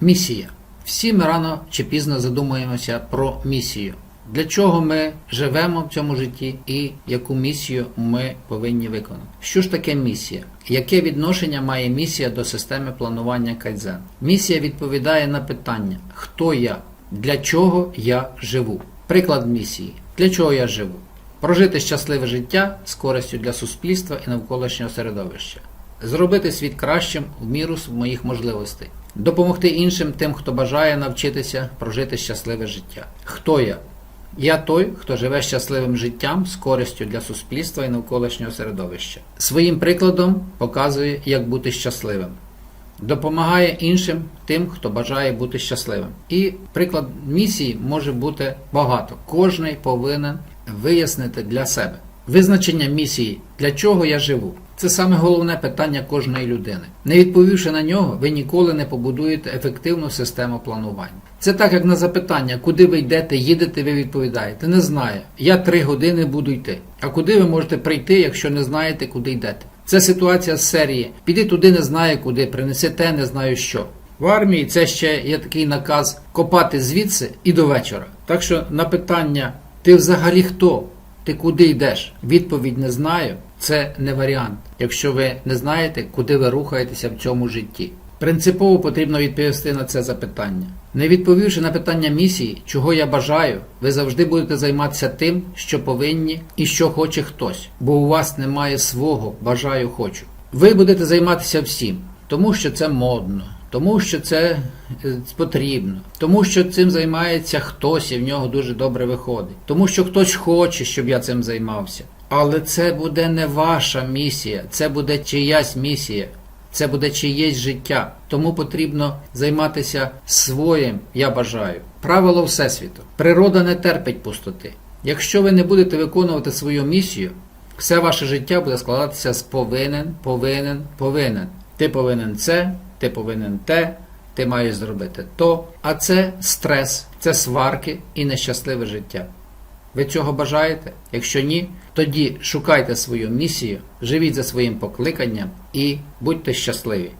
Місія. Всі ми рано чи пізно задумуємося про місію. Для чого ми живемо в цьому житті і яку місію ми повинні виконати? Що ж таке місія? Яке відношення має місія до системи планування кайдзен? Місія відповідає на питання: хто я, для чого я живу? Приклад місії. Для чого я живу? Прожити щасливе життя з користю для суспільства і навколишнього середовища, зробити світ кращим в міру моїх можливостей, допомогти іншим тим, хто бажає навчитися прожити щасливе життя. Хто я? Я той, хто живе щасливим життям з користю для суспільства і навколишнього середовища. Своїм прикладом показує, як бути щасливим. Допомагає іншим тим, хто бажає бути щасливим. І приклад місії може бути багато. Кожний повинен вияснити для себе. Визначення місії, для чого я живу. Це саме головне питання кожної людини. Не відповівши на нього, ви ніколи не побудуєте ефективну систему планування. Це так, як на запитання, куди ви йдете, їдете, ви відповідаєте. Не знаю. Я три години буду йти. А куди ви можете прийти, якщо не знаєте, куди йдете? Це ситуація з серії. Піди туди, не знаю куди, принеси те, не знаю що. В армії це ще є такий наказ копати звідси і до вечора. Так що на питання, ти взагалі хто? Ти куди йдеш? Відповідь не знаю. Це не варіант, якщо ви не знаєте, куди ви рухаєтеся в цьому житті. Принципово потрібно відповісти на це запитання. Не відповівши на питання місії, чого я бажаю, ви завжди будете займатися тим, що повинні і що хоче хтось, бо у вас немає свого бажаю хочу. Ви будете займатися всім, тому що це модно, тому що це е, потрібно, тому що цим займається хтось і в нього дуже добре виходить, тому що хтось хоче, щоб я цим займався. Але це буде не ваша місія, це буде чиясь місія. Це буде чиєсь життя, тому потрібно займатися своїм, я бажаю. Правило Всесвіту. Природа не терпить пустоти. Якщо ви не будете виконувати свою місію, все ваше життя буде складатися з повинен, повинен, повинен. Ти повинен це, ти повинен те, ти маєш зробити то. А це стрес, це сварки і нещасливе життя. Ви цього бажаєте? Якщо ні, тоді шукайте свою місію, живіть за своїм покликанням і будьте щасливі.